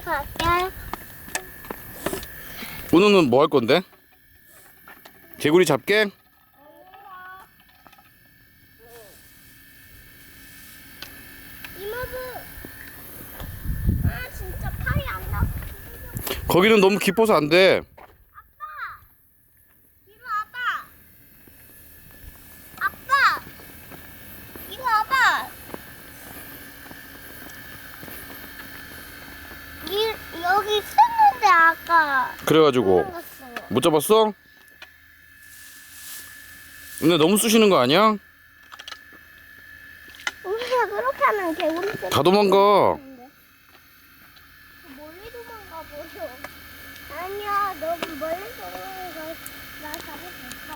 갈게. 오늘은 뭐 할 건데? 개구리 잡게? 이모부. 아, 진짜 팔이 안 나. 거기는 너무 깊어서 안 돼. 이리 와봐. 아빠. 이리 와봐. 이, 여기 있었는데 아까. 그래가지고. 못 잡았어? 근데 너무 쑤시는 거 아니야? 우리가 그렇게 하면 개구리 다 도망가 아, 보여. 아니야, 너무 멀리서